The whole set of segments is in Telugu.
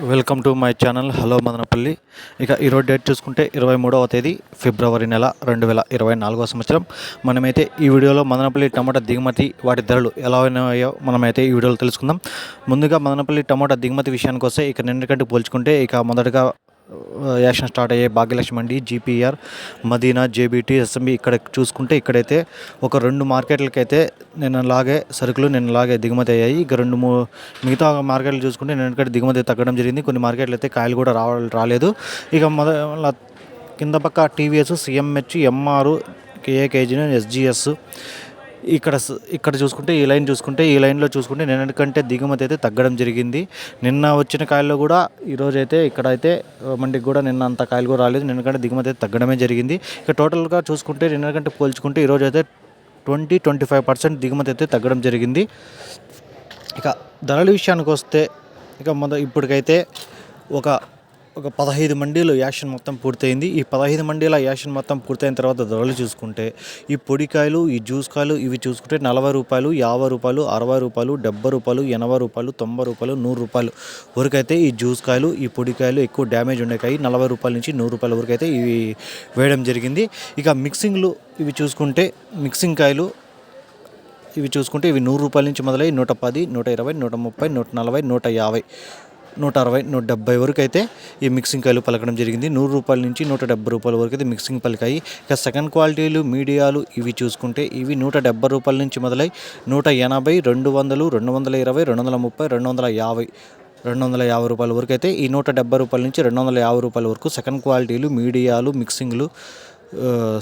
Welcome to my channel. Hello Madanapalle. ఇక ఈరోజు డేట్ చూసుకుంటే ఇరవై మూడవ తేదీ ఫిబ్రవరి నెల రెండు వేల ఇరవై నాలుగవ సంవత్సరం. మనమైతే ఈ వీడియోలో మదనపల్లి టమాటా దిగుమతి వాటి ధరలు ఎలా ఉన్నాయో మనమైతే ఈ వీడియోలో తెలుసుకుందాం. ముందుగా మదనపల్లి టమాటా దిగుమతి విషయానికి వస్తే ఇక నిన్నటికంటే పోల్చుకుంటే ఇక మొదటగా యాక్షన్ స్టార్ట్ అయ్యే భాగ్యలక్ష్మి అండి జీపీఆర్ మదీనా జేబీటీ ఎస్ఎంబి ఇక్కడ చూసుకుంటే ఇక్కడైతే ఒక రెండు మార్కెట్లకైతే నిన్నలాగే సరుకులు నిన్నలాగే దిగుమతి అయ్యాయి. ఇక రెండు మూ మిగతా మార్కెట్లు చూసుకుంటే నిన్నటికంటే దిగుమతి తగ్గడం జరిగింది. కొన్ని మార్కెట్లు అయితే కాయలు కూడా రావ రాలేదు. ఇక మొద కింద పక్క TVS CMH MR KAKG SGS ఇక్కడ స- ఇక్కడ చూసుకుంటే ఈ లైన్ చూసుకుంటే ఈ లైన్లో చూసుకుంటే నిన్నటికంటే దిగుమతి అయితే తగ్గడం జరిగింది. నిన్న వచ్చిన కాయల్లో కూడా ఈరోజు అయితే ఇక్కడ అయితే మండికి కూడా నిన్న అంత కాయలు కూడా రాలేదు. నిన్నకంటే దిగుమతి అయితే తగ్గడమే జరిగింది. ఇక టోటల్గా చూసుకుంటే నిన్నకంటే పోల్చుకుంటే ఈరోజు అయితే ట్వంటీ ట్వంటీ ఫైవ్ పర్సెంట్ దిగుమతి అయితే తగ్గడం జరిగింది. ఇక ధరల విషయానికి వస్తే ఇక మొద ఇప్పటికైతే ఒక ఒక పదహైదు మండీలు యాక్షన్ మొత్తం పూర్తయింది. ఈ పదహైదు మండీల యాక్షన్ మొత్తం పూర్తయిన తర్వాత ధరలు చూసుకుంటే ఈ పొడికాయలు ఈ జ్యూస్ కాయలు ఇవి చూసుకుంటే నలభై రూపాయలు యాభై రూపాయలు అరవై రూపాయలు డెబ్బై రూపాయలు ఎనభై రూపాయలు తొంభై రూపాయలు నూరు రూపాయలు వరకైతే ఈ జ్యూస్ కాయలు ఈ పొడికాయలు ఎక్కువ డ్యామేజ్ ఉండేకాయి నలభై రూపాయల నుంచి నూరు రూపాయల వరకు అయితే ఇవి వేయడం జరిగింది. ఇక మిక్సింగ్లు ఇవి చూసుకుంటే మిక్సింగ్ కాయలు ఇవి చూసుకుంటే ఇవి నూరు రూపాయల నుంచి మొదలై నూట పది నూట ఇరవై నూట ముప్పై నూట నలభై నూట యాభై నూట అరవై నూట డెబ్బై వరకు అయితే ఈ మిక్సింగ్ కాయలు పలకడం జరిగింది. నూరు రూపాయల నుంచి నూట డెబ్బై రూపాయల వరకు అయితే మిక్సింగ్ పలికాయి. ఇక సెకండ్ క్వాలిటీలు మీడియాలు ఇవి చూసుకుంటే ఇవి నూట డెబ్బై రూపాయల నుంచి మొదలై నూట ఎనభై రెండు వందలు రెండు వందల ఇరవై రెండు వందల ముప్పై రెండు వందల యాభై రెండు వందల యాభై రూపాయల వరకు అయితే ఈ నూట డెబ్బై రూపాయల నుంచి రెండు వందల యాభై రూపాయల వరకు సెకండ్ క్వాలిటీలు మీడియాలు మిక్సింగ్లు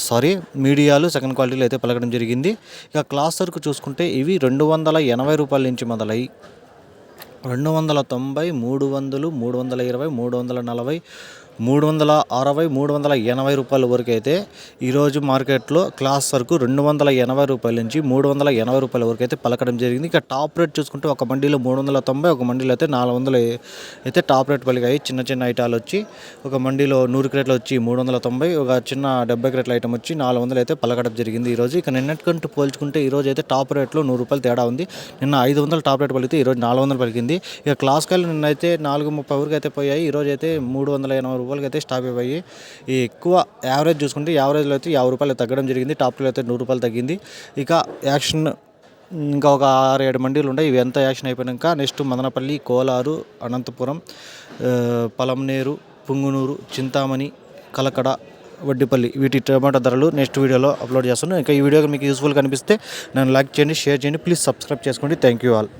సారీ మీడియాలు సెకండ్ క్వాలిటీలు అయితే పలకడం జరిగింది. ఇక క్లాస్ వరకు చూసుకుంటే ఇవి రెండు వందల ఎనభై రూపాయల నుంచి మొదలై రెండు వందల తొంభై మూడు వందలు మూడు వందల ఇరవై మూడు వందల నలభై మూడు వందల అరవై మూడు వందల ఎనభై రూపాయల వరకు అయితే ఈరోజు మార్కెట్లో క్లాస్ వరకు రెండు వందల ఎనభై రూపాయల నుంచి మూడు వందల ఎనభై రూపాయల వరకు అయితే పలకడం జరిగింది. ఇక టాప్ రేట్ చూసుకుంటే ఒక మండీలో మూడు వందల తొంభై ఒక మండీలో అయితే నాలుగు వందలు అయితే టాప్ రేట్ పలికాయి. చిన్న చిన్న ఐటాలు వచ్చి ఒక మండీలో నూరు క్రేట్లు వచ్చి మూడు వందల తొంభై ఒక చిన్న డెబ్బై క్రేట్ల ఐటమ్ వచ్చి నాలుగు వందలు అయితే పలకడం జరిగింది ఈరోజు. ఇక నిన్నటికంటూ పోల్చుకుంటే ఈరోజు అయితే టాప్ రేట్లో నూరు రూపాయలు తేడా ఉంది. నిన్న ఐదు వందలు టాప్ రేట్ పలికితే ఈరోజు నాలుగు వందలు పలికింది. ఇక క్లాస్ కాయలు నిన్న అయితే నాలుగు ముప్పై వరకు అయితే పోయాయి. ఈరోజు అయితే మూడు వందల ఎనభై రూపాయలకి అయితే స్టాప్ అయిపోయి ఈ ఎక్కువ యావరేజ్ చూసుకుంటే యావరేజ్లో అయితే యాభై రూపాయలు తగ్గడం జరిగింది టాప్లో అయితే నూరు రూపాయలు తగ్గింది. ఇక యాక్షన్ ఇంకా ఒక ఆరు ఏడు మండీలు ఉన్నాయి ఇవి ఎంత యాక్షన్ అయిపోయాక నెక్స్ట్ మదనపల్లి కోలారు అనంతపురం పలంనేరు పుంగునూరు చింతామణి కలకడ వడ్డిపల్లి వీటి టమాటా ధరలు నెక్స్ట్ వీడియోలో అప్లోడ్ చేస్తాను ఇంకా ఈ వీడియో మీకు యూస్ఫుల్ కనిపిస్తే నన్ను లైక్ చేయండి షేర్ చేయండి ప్లీజ్ సబ్స్క్రైబ్ చేసుకోండి. Thank you all